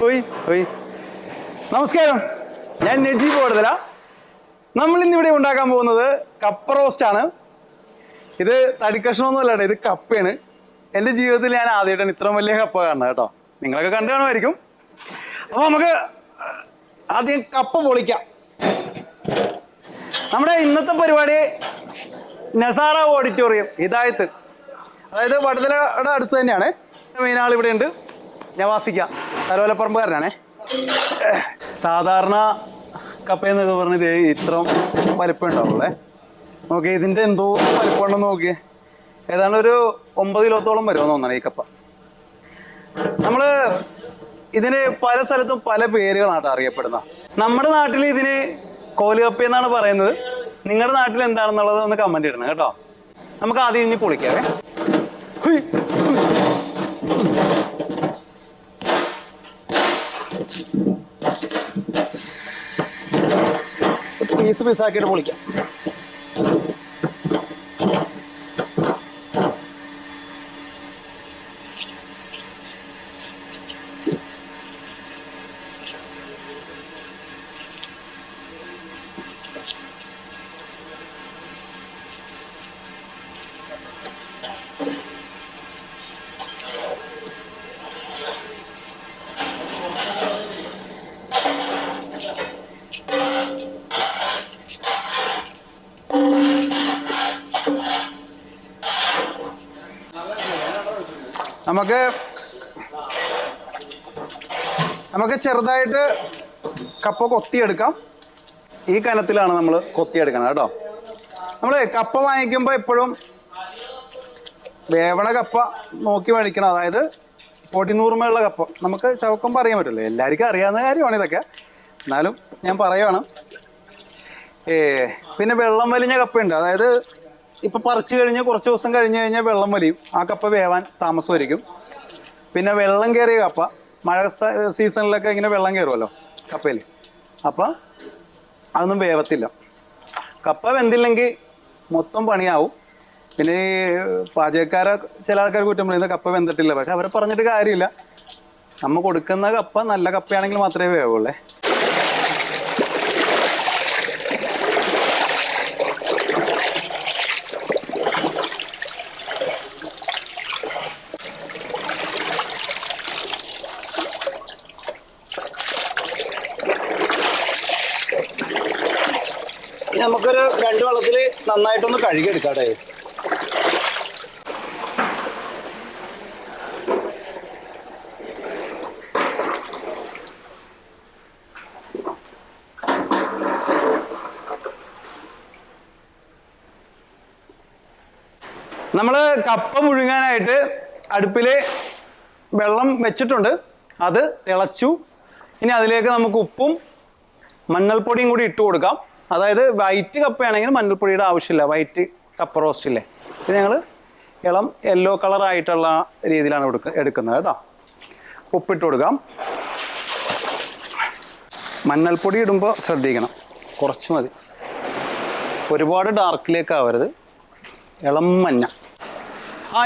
ഹോയ് പോയി നമസ്കാരം. ഞാൻ നജീബ് കൊടുതല നമ്മൾ ഇന്നിവിടെ ഉണ്ടാക്കാൻ പോകുന്നത് കപ്പ റോസ്റ്റ് ആണ്. ഇത് തടിക്കഷ്ണമൊന്നുമല്ല ഇത് കപ്പയാണ്. എന്റെ ജീവിതത്തിൽ ഞാൻ ആദ്യമായിട്ടാണ് ഇത്രയും വലിയ കപ്പ കാണുന്നത് കേട്ടോ. നിങ്ങളൊക്കെ കണ്ടു കാണുമായിരിക്കും. അപ്പോൾ നമുക്ക് ആദ്യം കപ്പ പൊളിക്കാം. നമ്മുടെ ഇന്നത്തെ പരിപാടി നസാറ ഓഡിറ്റോറിയം ഹിദായത്ത്. അതായത് വടുതലയുടെ അടുത്ത് തന്നെയാണ്. മെയിൻ ആൾ ഇവിടെ ഉണ്ട്. നവാസിക്ക തലോലപ്പറമ്പുകാരനാണേ സാധാരണ കപ്പ എന്നൊക്കെ പറഞ്ഞത് ഇത്ര വലിപ്പം ഉണ്ടാവുള്ളേ നോക്കി ഇതിന്റെ എന്തോ വലിപ്പം ഉണ്ടെന്ന് നോക്കിയേ. ഏതാണ്ട് ഒരു ഒമ്പത് കിലോത്തോളം വരുമെന്ന് തോന്നണം ഈ കപ്പ. നമ്മൾ ഇതിന് പല സ്ഥലത്തും പല പേരുകളാണ് അറിയപ്പെടുന്നത്. നമ്മുടെ നാട്ടിൽ ഇതിന് കോലുകപ്പ എന്നാണ് പറയുന്നത്. നിങ്ങളുടെ നാട്ടിൽ എന്താണെന്നുള്ളത് ഒന്ന് കമന്റ് ഇടണം കേട്ടോ? നമുക്ക് ആദ്യം ഇനി പൊളിക്കാവേ. പീസാക്കിയിട്ട് പൊളിക്കാം. നമുക്ക് നമുക്ക് ചെറുതായിട്ട് കപ്പ കൊത്തിയെടുക്കാം. ഈ കനത്തിലാണ് നമ്മൾ കൊത്തിയെടുക്കണം കേട്ടോ. നമ്മൾ കപ്പ വാങ്ങിക്കുമ്പോൾ എപ്പോഴും വേവണ കപ്പ നോക്കി മേടിക്കണം അതായത് പൊടിനൂർമയുള്ള കപ്പ. നമുക്ക് ചവക്കുമ്പോൾ അറിയാൻ പറ്റില്ല. എല്ലാവർക്കും അറിയാവുന്ന കാര്യമാണ് ഇതൊക്കെ. എന്നാലും ഞാൻ പറയുവാണ്. ഏ പിന്നെ വെള്ളം വലിഞ്ഞ കപ്പയുണ്ട്. അതായത് ഇപ്പം പറിച്ചു കഴിഞ്ഞ കുറച്ച് ദിവസം കഴിഞ്ഞ് കഴിഞ്ഞാൽ വെള്ളം വലിയും. ആ കപ്പ വേവാൻ താമസമായിരിക്കും. പിന്നെ വെള്ളം കയറിയ കപ്പ. മഴ സീസണിലൊക്കെ ഇങ്ങനെ വെള്ളം കയറുമല്ലോ കപ്പയിൽ അപ്പം അതൊന്നും വേവത്തില്ല. കപ്പ വെന്തില്ലെങ്കിൽ മൊത്തം പണിയാവും. പിന്നെ ഈ പാചകക്കാരെ ചില ആൾക്കാർ കുറ്റം പറയുന്നത് കപ്പ വെന്തിട്ടില്ല. പക്ഷെ അവരെ പറഞ്ഞിട്ട് കാര്യമില്ല. നമ്മ കൊടുക്കുന്ന കപ്പ നല്ല കപ്പയാണെങ്കിൽ മാത്രമേ വേവുള്ളേ. നമുക്കൊരു രണ്ട് വെള്ളത്തിൽ നന്നായിട്ടൊന്ന് കഴുകിയെടുക്കാട്ടെ. നമ്മൾ കപ്പ മുഴുങ്ങാനായിട്ട് അടുപ്പിൽ വെള്ളം വെച്ചിട്ടുണ്ട്. അത് തിളച്ചു. ഇനി അതിലേക്ക് നമുക്ക് ഉപ്പും മഞ്ഞൾപ്പൊടിയും കൂടി ഇട്ട് കൊടുക്കാം. അതായത് വൈറ്റ് കപ്പയാണെങ്കിൽ മഞ്ഞൾപ്പൊടിയുടെ ആവശ്യമില്ല. വൈറ്റ് കപ്പ റോസ്റ്റ് ഇല്ലേ? ഇത് ഞങ്ങൾ ഇളം യെല്ലോ കളർ ആയിട്ടുള്ള രീതിയിലാണ് എടുക്ക എടുക്കുന്നത് കേട്ടോ. ഉപ്പിട്ട് കൊടുക്കാം. മഞ്ഞൾപ്പൊടി ഇടുമ്പോൾ ശ്രദ്ധിക്കണം. കുറച്ച് മതി. ഒരുപാട് ഡാർക്കിലേക്ക് ആവരുത്. ഇളം മഞ്ഞ. ആ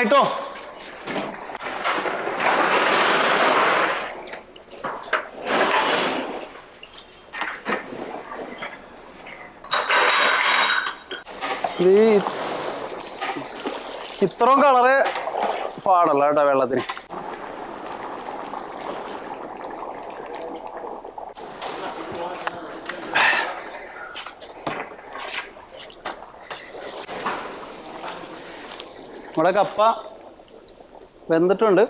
ഇത്രയും കളറ് പാടല്ല കേട്ടോ വെള്ളത്തിന്. നമ്മുടെ കപ്പ വെന്തിട്ടുണ്ട്.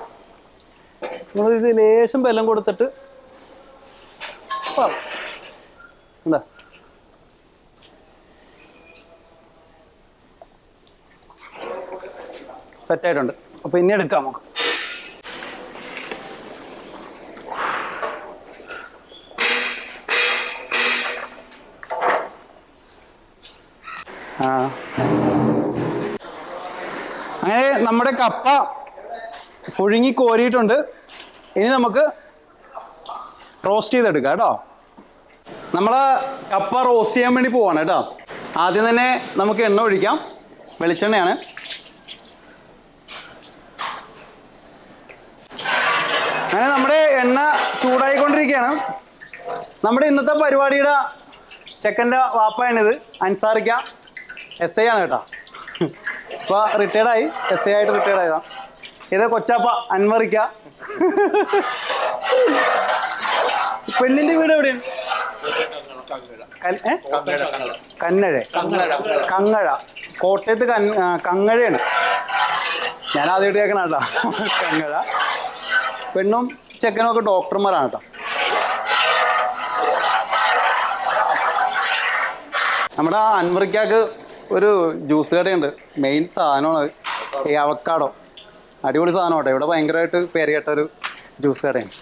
നമ്മളിത് ലേശം ബലം കൊടുത്തിട്ട് എന്താ സെറ്റായിട്ടുണ്ട് അപ്പോൾ ഇനി എടുക്കാം നമുക്ക്. ആ. അങ്ങനെ നമ്മുടെ കപ്പ പുഴുങ്ങി കോരിയിട്ടുണ്ട്. ഇനി നമുക്ക് റോസ്റ്റ് ചെയ്തെടുക്കാം കേട്ടോ. നമ്മൾ കപ്പ റോസ്റ്റ് ചെയ്യാൻ വേണ്ടി പോവാണ് കേട്ടോ. ആദ്യം തന്നെ നമുക്ക് എണ്ണ ഒഴിക്കാം. വെളിച്ചെണ്ണയാണ് അങ്ങനെ അങ്ങനെ നമ്മുടെ എണ്ണ ചൂടായിക്കൊണ്ടിരിക്കുകയാണ് നമ്മുടെ ഇന്നത്തെ പരിപാടിയുടെ ചെക്കന്റെ വാപ്പായാണിത് അൻസാറിക്ക എസ് ഐ ആണ് കേട്ടോ. ഇപ്പോൾ റിട്ടയർഡായി എസ് ഐ ആയിട്ട് റിട്ടയർഡ് ആയതാ. ഇത് കൊച്ചാപ്പ? അൻവറിക്ക. പെണ്ണിന്റെ വീട് എവിടെയാണ്? കന്നഴ. കങ്ങഴ. കോട്ടയത്ത് കങ്ങഴയാണ്. ഞാൻ ആദ്യമായിട്ട് കേൾക്കണ കേട്ടോ. കങ്ങഴ. പെണ്ണും ചെക്കനും ഒക്കെ ഡോക്ടർമാരാണ് കേട്ടോ. നമ്മുടെ അൻവറിക്കാക്ക് ഒരു ജ്യൂസ് കടയുണ്ട്. മെയിൻ സാധനമാണ്. ഈ അവക്കാടോ. അടിപൊളി സാധനം കേട്ടോ ഇവിടെ ഭയങ്കരമായിട്ട് പേര് കേട്ട ഒരു ജ്യൂസ് കടയാണ്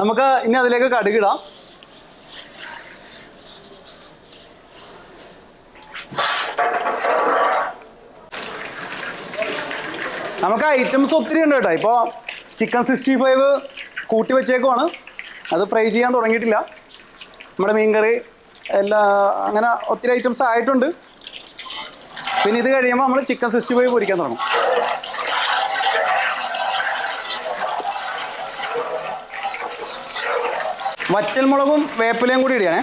നമുക്ക് ഇനി അതിലേക്ക് കടുകിടാം നമുക്ക് ഐറ്റംസ് ഒത്തിരി ഉണ്ട് കേട്ടോ. ഇപ്പോൾ ചിക്കൻ സിക്സ്റ്റി ഫൈവ് കൂട്ടി വെച്ചേക്കുവാണ്. അത് ഫ്രൈ ചെയ്യാൻ തുടങ്ങിയിട്ടില്ല. നമ്മുടെ മീൻകറി എല്ലാ അങ്ങനെ ഒത്തിരി ഐറ്റംസ് ആയിട്ടുണ്ട്. പിന്നെ ഇത് കഴിയുമ്പോൾ നമ്മൾ ചിക്കൻ സിക്സ്റ്റി ഫൈവ് പൊരിക്കാൻ തുടങ്ങും. വറ്റൽമുളകും വേപ്പിലയും കൂടി ഇടുകയാണേ.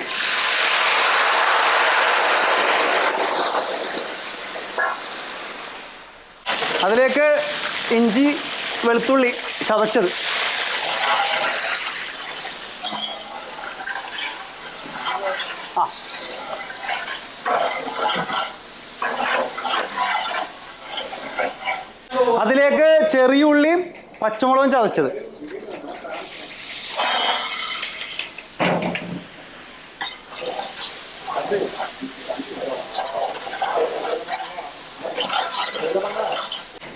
അതിലേക്ക് ഇഞ്ചി വെളുത്തുള്ളി ചതച്ചത് ആ അതിലേക്ക് ചെറിയ ഉള്ളിയും പച്ചമുളകും ചതച്ചത്.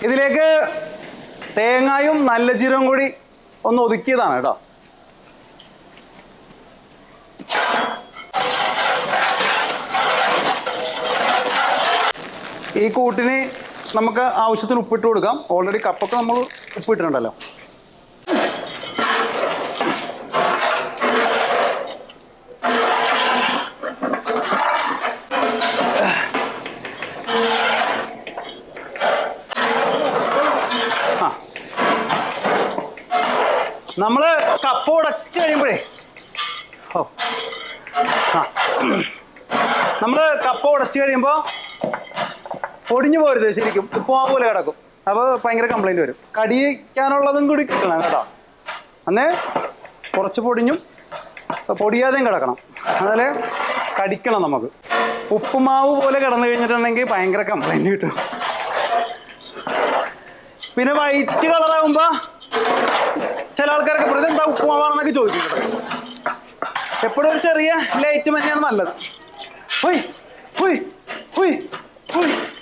ഇതിലേക്ക് തേങ്ങായും നല്ല ജീരകം കൂടി ഒന്ന് ഒതുക്കിയതാണ് കേട്ടോ. ഈ കൂട്ടിന് നമുക്ക് ആവശ്യത്തിന് ഉപ്പിട്ട് കൊടുക്കാം. ഓൾറെഡി കപ്പൊക്കെ നമ്മൾ ഉപ്പിട്ടിട്ടുണ്ടല്ലോ. നമ്മൾ കപ്പ ഉടച്ച് കഴിയുമ്പോഴേ ഓ. ആ. നമ്മൾ കപ്പ ഉടച്ച് കഴിയുമ്പോൾ പൊടിഞ്ഞു പോരുത് ശരിക്കും. ഉപ്പുമാ പോലെ കിടക്കും. അപ്പോൾ ഭയങ്കര കംപ്ലൈന്റ് വരും. കടിക്കാനുള്ളതും കൂടി കിട്ടണം കേട്ടോ. അന്നേ കുറച്ച് പൊടിഞ്ഞും പൊടിയാതെയും കിടക്കണം. അതുപോലെ കടിക്കണം നമുക്ക്. ഉപ്പുമാവ് പോലെ കിടന്നു കഴിഞ്ഞിട്ടുണ്ടെങ്കിൽ ഭയങ്കര കംപ്ലൈന്റ് കിട്ടും. പിന്നെ വൈറ്റ് കളറാകുമ്പോൾ ചില ആൾക്കാരൊക്കെ പ്രതി എന്താ ഉപ്പുമാവാണെന്നൊക്കെ ചോദിക്കും എപ്പോഴും ഒരു ചെറിയ ലൈറ്റ് മഞ്ഞാണ് നല്ലത്. ഹുയ് ഹുയ് ഹുയ് ഹുയ്. അപ്പൊ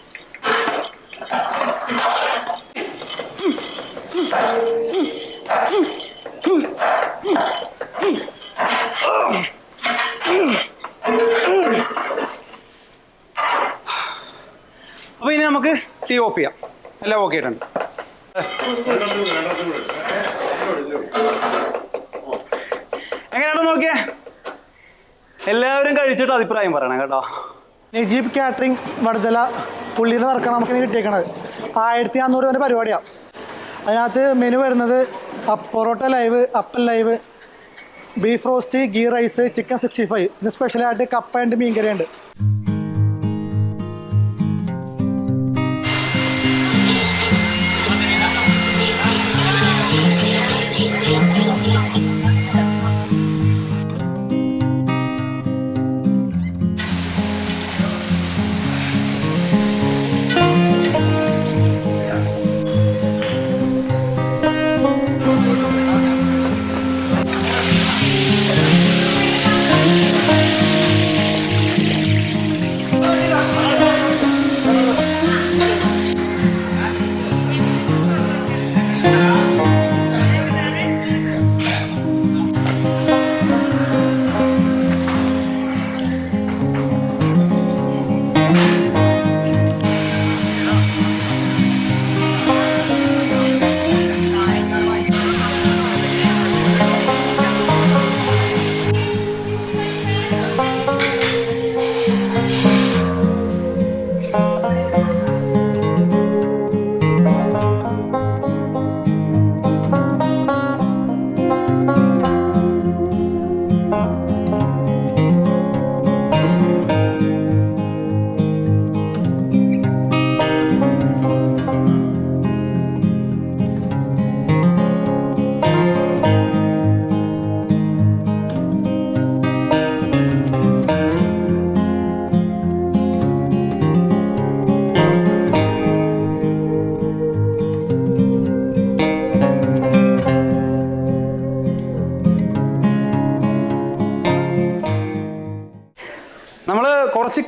ഓഫ് ചെയ്യാം. എല്ലാം ഓക്കെ ആയിട്ടുണ്ട് എങ്ങനെയാണ് നോക്കിയേ? എല്ലാവരും കഴിച്ചിട്ട് അഭിപ്രായം പറയണം കേട്ടോ. നജീബ് കാറ്ററിംഗ് വടുതല പുള്ളിയുടെ വർക്കാണ് നമുക്ക് കിട്ടിയേക്കണത്. ആയിരത്തി അഞ്ഞൂറ് രൂപ പരിപാടിയാണ് അതിനകത്ത് മെനു വരുന്നത് porotta live അപ്പൽ live beef roast ghee rice chicken sixty five പിന്നെ സ്പെഷ്യലായിട്ട് കപ്പ ഉണ്ട് മീൻകറി ഉണ്ട്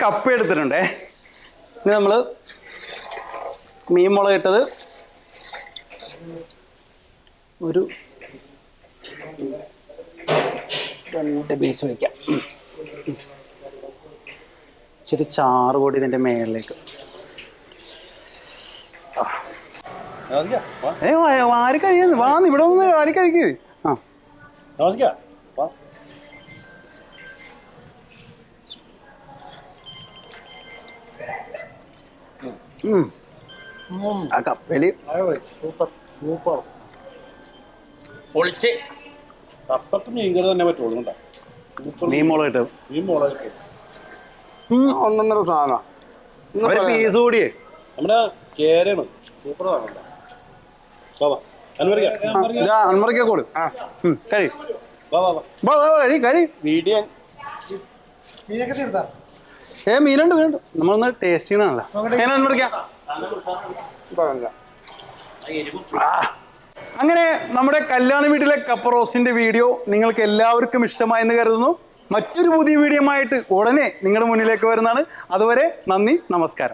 കപ്പ എടുത്തിട്ടുണ്ടേ. ഇനി നമ്മൾ മീൻ മുളക് ഇട്ടത് ഒരു രണ്ട് പീസ് വയ്ക്കാം. ഇച്ചിരി ചാറ് കൂടി ഇതിന്റെ മേളിലേക്ക്. ഏ വാരി കഴിക്കുന്നു വാന്ന്. ഇവിടെ ഒന്ന് വാരി കഴിക്കുക ആ. ആ കപ്പൽ സൂപ്പർ സൂപ്പർ. പൊളിച്ച്. കപ്പത്ത് മീൻകറി തന്നെ പറ്റുള്ളൂ കേട്ടോ. സൂപ്പർ മീൻ മുളക് ഇട്ടത് മീൻ മുളക് ഒന്നൊന്നര സാധനം. ഒരു പീസ് കൂടിയേ. നമ്മുടെ കേരയാണ്. സൂപ്പർ സാധനം കഴി വാ വാ. വാ വാ, വാ, വാ, കഴി കഴി വീഡിയോ മീനൊക്കെ തീർത്താ? ഏ മീനുണ്ട് മീനുണ്ട്. നമ്മളൊന്ന് ടേസ്റ്റ് ചെയ്യണമല്ലോ എങ്ങനെ അങ്ങനെ നമ്മുടെ കല്യാണ വീട്ടിലെ കപ്പ റോസ്റ്റിന്റെ വീഡിയോ നിങ്ങൾക്ക് എല്ലാവർക്കും ഇഷ്ടമായെന്ന് കരുതുന്നു. മറ്റൊരു പുതിയ വീഡിയോ ആയിട്ട് ഉടനെ നിങ്ങളുടെ മുന്നിലേക്ക് വരുന്നതാണ്. അതുവരെ നന്ദി നമസ്കാരം.